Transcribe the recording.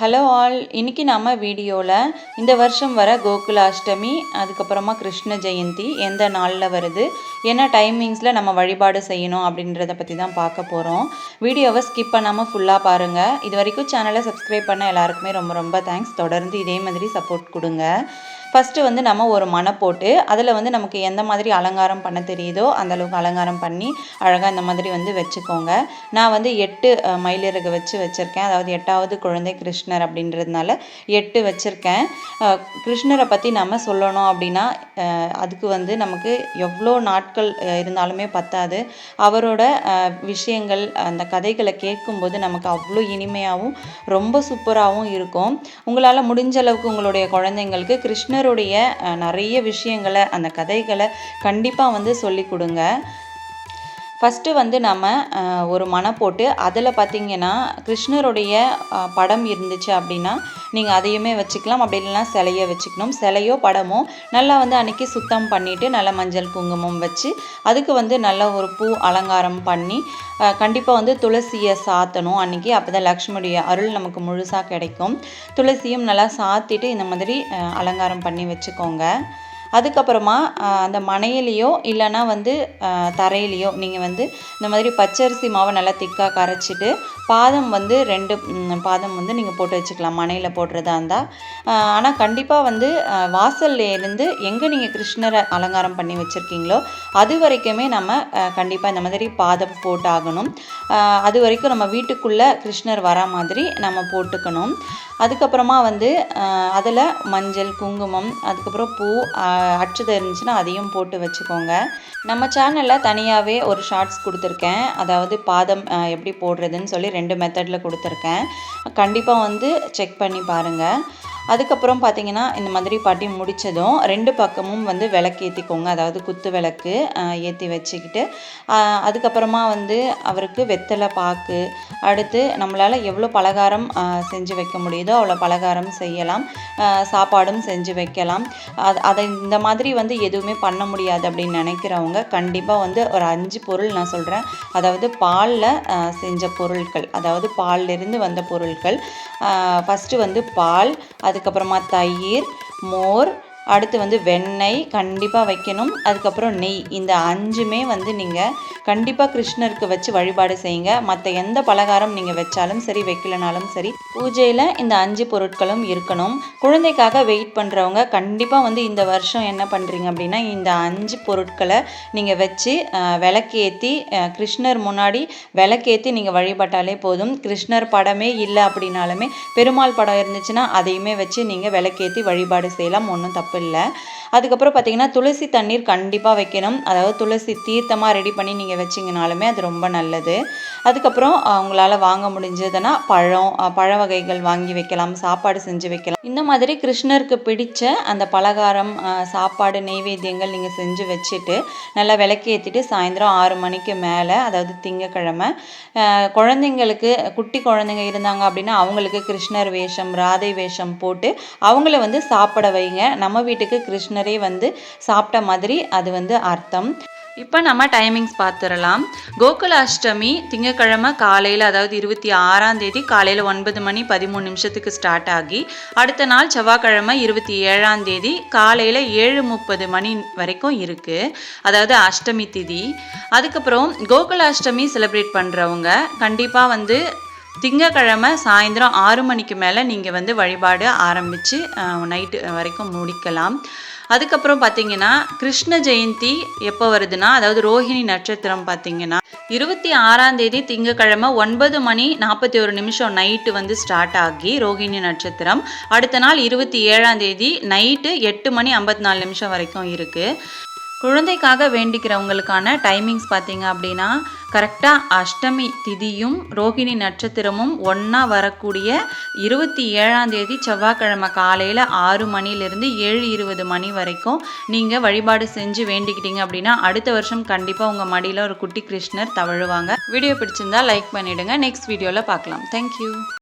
Hello all இன்றைக்கி நம்ம வீடியோவில் இந்த வருஷம் வர கோகுலாஷ்டமி அதுக்கப்புறமா கிருஷ்ண ஜெயந்தி எந்த நாளில் வருது என்ன டைமிங்ஸில் நம்ம வழிபாடு செய்யணும் அப்படின்றத பற்றி தான் பார்க்க போகிறோம் வீடியோவை ஸ்கிப் பண்ணாமல் ஃபுல்லாக பாருங்கள் இது வரைக்கும் சேனலை சப்ஸ்கிரைப் பண்ண எல்லாருக்குமே ரொம்ப ரொம்ப தேங்க்ஸ் தொடர்ந்து இதே மாதிரி சப்போர்ட் கொடுங்க. ஃபஸ்ட்டு வந்து நம்ம ஒரு மனை போட்டு அதில் வந்து நமக்கு எந்த மாதிரி அலங்காரம் பண்ண தெரியுதோ அந்தளவுக்கு அலங்காரம் பண்ணி அழகாக இந்த மாதிரி வந்து வச்சுக்கோங்க. நான் வந்து எட்டு மயிலிறகு வச்சு வச்சுருக்கேன். அதாவது எட்டாவது குழந்தை கிருஷ்ணர் அப்படின்றதுனால எட்டு வச்சுருக்கேன். கிருஷ்ணரை பற்றி நம்ம சொல்லணும் அப்படின்னா அதுக்கு வந்து நமக்கு எவ்வளோ நாட்கள் இருந்தாலுமே பத்தாது. அவரோட விஷயங்கள் அந்த கதைகளை கேட்கும்போது நமக்கு அவ்வளோ இனிமையாகவும் ரொம்ப சூப்பராகவும் இருக்கும். உங்களால் முடிஞ்ச அளவுக்கு உங்களுடைய குழந்தைங்களுக்கு கிருஷ்ணர் அஹ், நிறைய விஷயங்களை அந்த கதைகளை கண்டிப்பாக வந்து சொல்லி கொடுங்க. ஃபஸ்ட்டு வந்து நம்ம ஒரு மனை போட்டு அதில் பார்த்தீங்கன்னா கிருஷ்ணருடைய படம் இருந்துச்சு அப்படின்னா நீங்கள் அதையுமே வச்சுக்கலாம். அப்படி இல்லைன்னா சிலையை வச்சுக்கணும். சிலையோ படமோ நல்லா வந்து அன்றைக்கி சுத்தம் பண்ணிவிட்டு நல்லா மஞ்சள் குங்குமம் வச்சு அதுக்கு வந்து நல்ல ஒரு பூ அலங்காரம் பண்ணி கண்டிப்பாக வந்து துளசியை சாத்தணும். அன்றைக்கி அப்போ தான் லக்ஷ்மியுடைய அருள் நமக்கு முழுசாக கிடைக்கும். துளசியும் நல்லா சாத்திட்டு இந்த மாதிரி அலங்காரம் பண்ணி வச்சுக்கோங்க. அதுக்கப்புறமா அந்த மனையிலையோ இல்லைன்னா வந்து தரையிலையோ நீங்கள் வந்து இந்த மாதிரி பச்சரிசி மாவை நல்லா திக்காக கரைச்சிட்டு பாதம் வந்து ரெண்டு பாதம் வந்து நீங்கள் போட்டு வச்சுக்கலாம் மனையில் போடுறதா இருந்தால் ஆனால் கண்டிப்பாக வந்து வாசல்ல இருந்து எங்கே நீங்கள் கிருஷ்ணரை அலங்காரம் பண்ணி வச்சுருக்கீங்களோ அது வரைக்குமே நம்ம கண்டிப்பாக இந்த மாதிரி பாதம் போட்டாகணும். அது வரைக்கும் நம்ம வீட்டுக்குள்ளே கிருஷ்ணர் வரா மாதிரி நம்ம போட்டுக்கணும். அதுக்கப்புறமா வந்து அதில் மஞ்சள் குங்குமம் அதுக்கப்புறம் பூ ஆஹ், இருந்துச்சுன்னா அதையும் போட்டு வச்சுக்கோங்க. நம்ம சேனலில் தனியாகவே ஒரு ஷார்ட்ஸ் கொடுத்துருக்கேன். அதாவது பாதம் எப்படி போடுறதுன்னு சொல்லி ரெண்டு மெத்தடில் கொடுத்துருக்கேன். கண்டிப்பாக வந்து செக் பண்ணி பாருங்கள் அதுக்கப்புறம் பார்த்தீங்கன்னா இந்த மாதிரி பட்டி முடித்ததும் ரெண்டு பக்கமும் வந்து விளக்கு ஏற்றிக்கோங்க அதாவது குத்து விளக்கு ஏற்றி வச்சுக்கிட்டு அதுக்கப்புறமா வந்து அவருக்கு வெத்தலை பாக்கு அடுத்து நம்மளால் எவ்வளோ பலகாரம் செஞ்சு வைக்க முடியுதோ அவ்வளோ பலகாரம் செய்யலாம். சாப்பாடும் செஞ்சு வைக்கலாம். அது அதை இந்த மாதிரி வந்து எதுவுமே பண்ண முடியாது அப்படின்னு நினைக்கிறவங்க கண்டிப்பாக வந்து ஒரு அஞ்சு பொருள் நான் சொல்கிறேன் அதாவது பாலில் செஞ்ச பொருட்கள் அதாவது பால்லேருந்து வந்த பொருட்கள் ஃபஸ்ட்டு வந்து பால் அது அதுக்கப்புறமா தயிர் மோர் அடுத்து வந்து வெண்ணெய் கண்டிப்பாக வைக்கணும். அதுக்கப்புறம் நெய். இந்த அஞ்சுமே வந்து நீங்கள் கண்டிப்பாக கிருஷ்ணருக்கு வச்சு வழிபாடு செய்யுங்க. மற்ற எந்த பலகாரம் நீங்கள் வச்சாலும் சரி வைக்கலனாலும் சரி பூஜையில் இந்த அஞ்சு பொருட்களும் இருக்கணும். குழந்தைக்காக வெயிட் பண்ணுறவங்க கண்டிப்பாக வந்து இந்த வருஷம் என்ன பண்ணுறீங்க அப்படின்னா இந்த அஞ்சு பொருட்களை நீங்கள் வச்சு விளக்கேற்றி கிருஷ்ணர் முன்னாடி விளக்கேற்றி நீங்கள் வழிபட்டாலே போதும். கிருஷ்ணர் படமே இல்லை அப்படின்னாலுமே பெருமாள் படம் இருந்துச்சுன்னா அதையுமே வச்சு நீங்கள் விளக்கேத்தி வழிபாடு செய்யலாம். ஒன்றும் தப்பு இல்லை அதுக்கப்புறம் பார்த்தீங்கன்னா துளசி தண்ணீர் கண்டிப்பாக வைக்கணும். அதாவது துளசி தீர்த்தமாக ரெடி பண்ணி நீங்கள் வச்சிங்கனாலுமே அது ரொம்ப நல்லது. அதுக்கப்புறம் உங்களால் வாங்க முடிஞ்சதுன்னா பழம் பழ வகைகள் வாங்கி வைக்கலாம் சாப்பாடு செஞ்சு வைக்கலாம். இந்த மாதிரி கிருஷ்ணருக்கு பிடிச்ச அந்த பலகாரம் சாப்பாடு நெய்வேத்தியங்கள் நீங்கள் செஞ்சு வச்சுட்டு நல்லா விளக்கேற்றிட்டு சாயந்தரம் ஆறு மணிக்கு மேலே அதாவது திங்கக்கிழமை குழந்தைங்களுக்கு குட்டி குழந்தைங்க இருந்தாங்க அப்படின்னா அவங்களுக்கு கிருஷ்ணர் வேஷம் ராதை வேஷம் போட்டு அவங்கள வந்து சாப்பிட வைங்க. நம்ம வீட்டுக்கு கிருஷ்ணர் வந்து சாப்பிட்ட மாதிரி அது வந்து அர்த்தம். இப்போ நம்ம டைமிங்ஸ் பார்த்துடலாம் கோகுல அஷ்டமி திங்கக்கிழமை காலையில் அதாவது இருபத்தி ஆறாம் தேதி காலையில் ஒன்பது மணி பதிமூணு நிமிஷத்துக்கு ஸ்டார்ட் ஆகி அடுத்த நாள் செவ்வாய்க்கிழமை இருபத்தி ஏழாம் தேதி காலையில் ஏழு முப்பது மணி வரைக்கும் இருக்குது அதாவது அஷ்டமி திதி. அதுக்கப்புறம் கோகுல அஷ்டமி செலிப்ரேட் பண்ணுறவங்க கண்டிப்பாக வந்து திங்கக்கிழமை சாயந்தரம் ஆறு மணிக்கு மேலே நீங்கள் வந்து வழிபாடு ஆரம்பித்து நைட்டு வரைக்கும் முடிக்கலாம். அதுக்கப்புறம் பார்த்தீங்கன்னா கிருஷ்ண ஜெயந்தி எப்போ வருதுன்னா அதாவது ரோஹிணி நட்சத்திரம் பார்த்தீங்கன்னா இருபத்தி ஆறாம் தேதி திங்கக்கிழமை ஒன்பது மணி நாற்பத்தி ஒரு நிமிஷம் நைட்டு வந்து ஸ்டார்ட் ஆகி ரோஹிணி நட்சத்திரம். அடுத்த நாள் இருபத்தி ஏழாம் தேதி நைட்டு எட்டு மணி ஐம்பத்தி நாலு நிமிஷம் வரைக்கும் இருக்குது குழந்தைக்காக வேண்டிக்கிறவங்களுக்கான டைமிங்ஸ் பார்த்தீங்க அப்படின்னா கரெக்டாக அஷ்டமி திதியும் ரோகிணி நட்சத்திரமும் ஒன்றா வரக்கூடிய இருபத்தி ஏழாம் தேதி செவ்வாய்க்கிழமை காலையில் ஆறு மணிலேருந்து ஏழு இருபது மணி வரைக்கும் நீங்கள் வழிபாடு செஞ்சு வேண்டிக்கிட்டீங்க அப்படின்னா அடுத்த வருஷம் கண்டிப்பாக உங்கள் மடியில் ஒரு குட்டி கிருஷ்ணர் தவழுவாங்க. வீடியோ பிடிச்சிருந்தா லைக் பண்ணிவிடுங்க நெக்ஸ்ட் வீடியோவில் பார்க்கலாம். Thank you